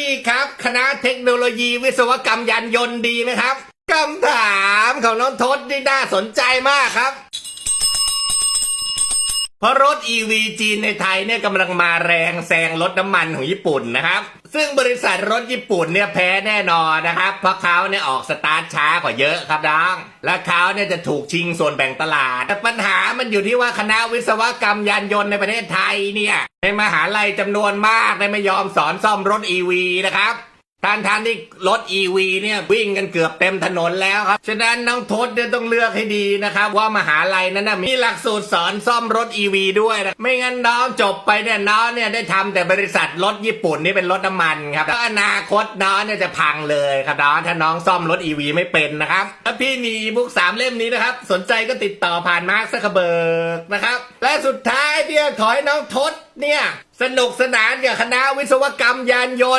พี่ครับ คณะเทคโนโลยีวิศวกรรมยานยนต์ดีไหมครับคำถามของน้องทศนี่น่าสนใจมากครับ เพราะรถ EV จีนในไทยเนี่ยกำลังมาแรงแซงรถน้ำมันของญี่ปุ่นนะครับ ซึ่งบริษัทรถญี่ปุ่นเนี่ยแพ้แน่นอนนะครับ เพราะเขาเนี่ยออกสตาร์ทช้ากว่าเยอะครับน้องและเขาเนี่ยจะถูกชิงส่วนแบ่งตลาด แต่ปัญหามันอยู่ที่ว่าคณะวิศวกรรมยานยนต์ในประเทศไทยเนี่ยในมหาลัยจำนวนมากเนี่ยไม่ยอมสอนซ่อมรถ EV นะครับ ท่านท่านที่รถ EV เนี่ยวิ่งกันเกือบเต็มถนนแล้วครับ ฉะนั้นน้องทศเนี่ยต้องเลือกให้ดีนะครับ ว่ามหาลัยนั้นนะมีหลักสูตรสอนซ่อมรถ EV ด้วยนะไม่งั้นน้องจบไปเนี่ยน้องเนี่ยได้ทำแต่บริษัทรถญี่ปุ่นนี่เป็นรถน้ำมันครับแล้วอนาคตน้องเนี่ยจะพังเลยครับน้องถ้าน้องซ่อมรถ EV ไม่เป็นนะครับถ้าพี่มีบุ๊กสามเล่มนี้นะครับ สนใจก็ติดต่อผ่านมาร์คซักเคอร์เบิร์กนะครับ และสุดท้ายเนี่ยขอให้น้องทศเนี่ยสนุกสนานกับคณะวิศวกรรมยานยนต์